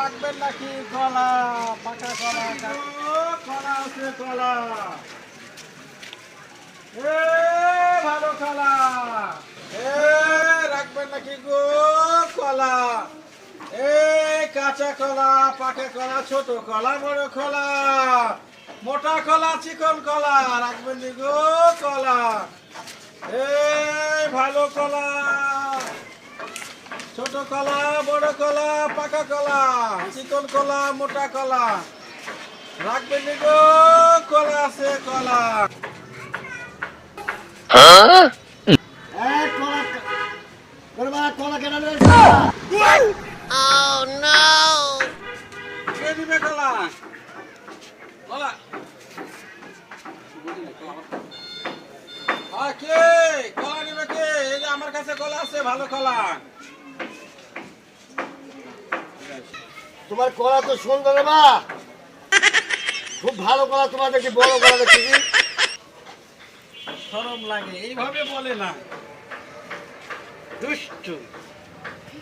রাখবেন নাকি কলা? পাকা কলা কলা আছে, কলা। এ, ভালো কলা। এ, রাখবেন নাকি গো কলা? এ, কাঁচা কলা, পাকা কলা, ছোট কলা, বড় কলা, মোটা কলা, চিকন কলা, রাখবেন নি গো কলা? এ, ভালো কলা। ছোট কলা বড় কলা পাকা কলা চিকন কলা মোটা কলা। রাখবেন গো কলা আছে কলা। এই কলা কেন দিবে। কলা? কলা। কে? কলা নিবে কে? এই যে আমার কাছে কলা আছে ভালো কলা। তোমার কলা তো সুন্দর মা। খুব ভালো কলা তোমার দেখি বড় কলা দেখছি। কি? সরম লাগে এইভাবে বলে না। দুষ্টু।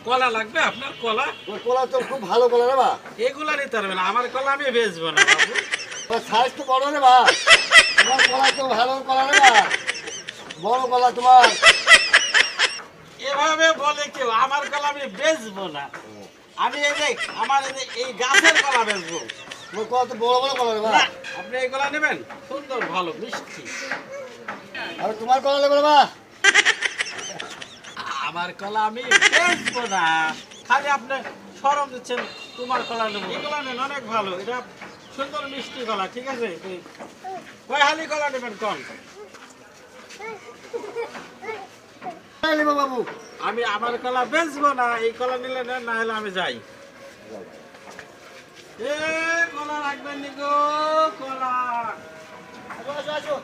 কলা লাগবে আপনার কলা? তোমার কলা তো খুব ভালো কলা রে মা। এগুলা নিতে পারবে না আমার কলা আমি বেচবো না বাবু। সাইজ তো বড় রে মা। তোমার কলা তো ভালো কলা রে মা। বড় কলা তোমার। এভাবে বলে কেউ আমার কলা আমি বেচবো না। আমি এই যে আমার এই যে এই গাছের কলা বেচবো। কলা বড় বড় কলা না, আপনি এই কলা নেবেন? সুন্দর ভালো মিষ্টি। আর তোমার কলা নেবে রে মা আমার কলা আমি বেচবো না। খালি আপনি সরম দিচ্ছেন তোমার কলা নেব। এই কলা নেন অনেক ভালো। এটা সুন্দর মিষ্টি কলা ঠিক আছে? কয় হালি কলা নেবেন কন বাবু? আমি আমার কলা বেচবো না এই কলা নিলে না না হলে আমি যাই। এ কলা রাখবেন নি কলা। আসো